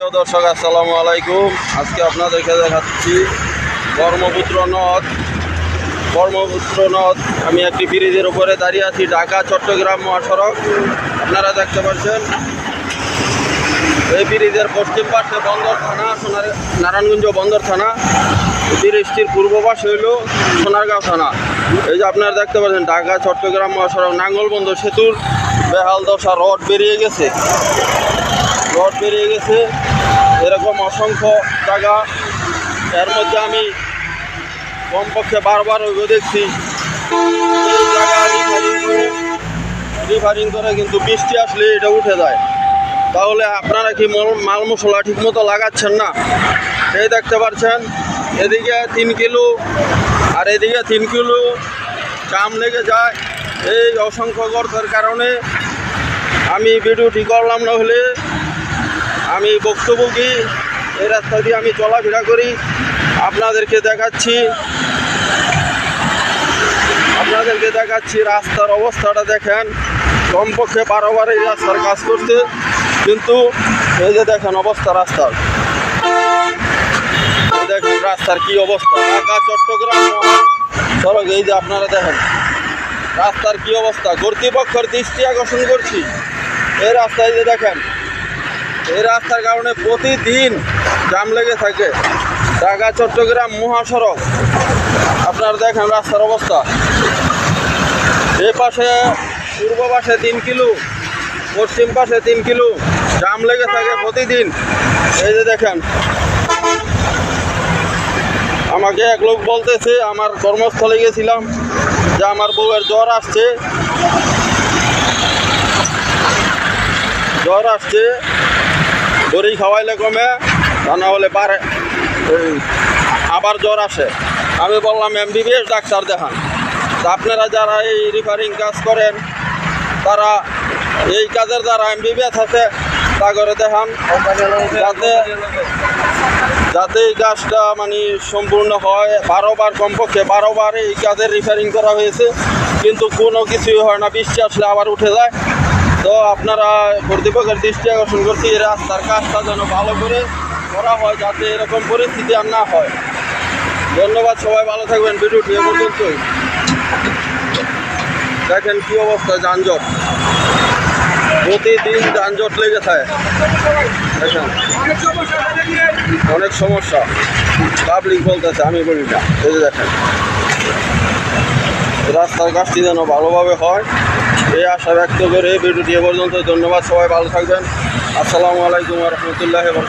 দর্শক, আসসালামু আলাইকুম। আজকে আপনাদেরকে দেখাচ্ছি ব্রহ্মপুত্র নদ। ব্রহ্মপুত্র নদ, আমি একটি ব্রিজের উপরে দাঁড়িয়ে আছি, ঢাকা, চট্টগ্রাম মহাসড়ক। আপনারা দেখতে পাচ্ছেন, এই ব্রিজের পশ্চিম পাশে বন্দর থানা, সোনার, নারায়ণগঞ্জ বন্দর থানা। ব্রিজটির পূর্ব পাশে হইল সোনারগাঁও থানা। এই যে আপনারা দেখতে পাচ্ছেন, ঢাকা, চট্টগ্রাম মহাসড়ক নাঙ্গলবন্ধ সেতুর বেহাল দশা, রড বেরিয়ে গেছে। রড বেরিয়ে গেছে। এরকম অসংখ্য জায়গা এর মধ্যে আমি কমপক্ষে বারবার ওইগুলো দেখছি। এই জায়গা রিফারিং করে করে কিন্তু বৃষ্টি আসলে এটা উঠে যায়। তাহলে আপনারা কি মল- মশলা ঠিক মতো লাগাচ্ছেন না? এই দেখতে পাচ্ছেন, এদিকে তিন কিলো আর এদিকে তিন কিলো জাম লেগে যায়। এই অসংখ্য গর্তের কারণে আমি ভিডিওটি করলাম না হলে আমি কি এই রাস্তা দিয়ে আমি চলাফেরা করি। আপনাদেরকে দেখাচ্ছি। আপনাদেরকে দেখাচ্ছি রাস্তার অবস্থাটা দেখেন। কমপক্ষে বারোবার এই রাস্তার কাজ করতে কিন্তু এই যে দেখেন অবস্থা রাস্তার। দেখেন রাস্তার কি অবস্থা। ঢাকা, চট্টগ্রাম, সড়ক, এই যে আপনারা দেখেন, রাস্তার কি অবস্থা। কর্তৃপক্ষের দৃষ্টি আকর্ষণ করছি। এই রাস্তায় যে দেখেন এই রাস্তার কারণে প্রতিদিন জাম লেগে থাকে। ঢাকা, চট্টগ্রাম মহাসড়ক। আপনারা দেখেন রাস্তার অবস্থা। এই পাশে পূর্ব পাশে তিন কিলো, পশ্চিম পাশে তিন কিলো জাম লেগে থাকে প্রতিদিন। এই যে দেখেন। আমাকে এক লোক বলতেছে, আমার কর্মস্থলে গেছিলাম, যে আমার বউয়ের জ্বর আসছে। জ্বর আসছে। দড়ি খাওয়াইলে কমে, তা না হলে পারে। আবার জ্বর আসে। আমি বললাম, এমবিবিএস ডাক্তার দেখান। আপনারা যারা এই রিফারিং কাজ করেন, তারা এই কাজের দ্বারা যারা এমবিবিএস আছে, তা করে দেখান। যাতে যাতে এই কাজটা মানে সম্পূর্ণ হয়। বারোবার কমপক্ষে বারোবার এই কাজের রিফারিং করা হয়েছে। কিন্তু কোনো কিছুই হয় না। আসলে আবার উঠে যায়। তো আপনারা কর্তৃপক্ষের দৃষ্টি আকর্ষণ করছি, এই রাস্তার কাজটা যেন ভালো করে করা হয় যাতে এরকম পরিস্থিতি আর না হয়। ধন্যবাদ, সবাই ভালো থাকবেন। ভিডিওটি এ পর্যন্তই। দেখেন কি অবস্থা, যানজট। প্রতিদিন যানজট লেগে থাকে। দেখেন, অনেক সমস্যা। পাবলিক বলতেছে, আমি বলি না। এই দেখেন, রাস্তার কাজটি যেন ভালোভাবে হয়। এই আশা ব্যক্ত করে ভিডিওটি এ পর্যন্ত। ধন্যবাদ সবাই ভালো থাকবেন। আসসালামু আলাইকুম রহমতুল্লাহ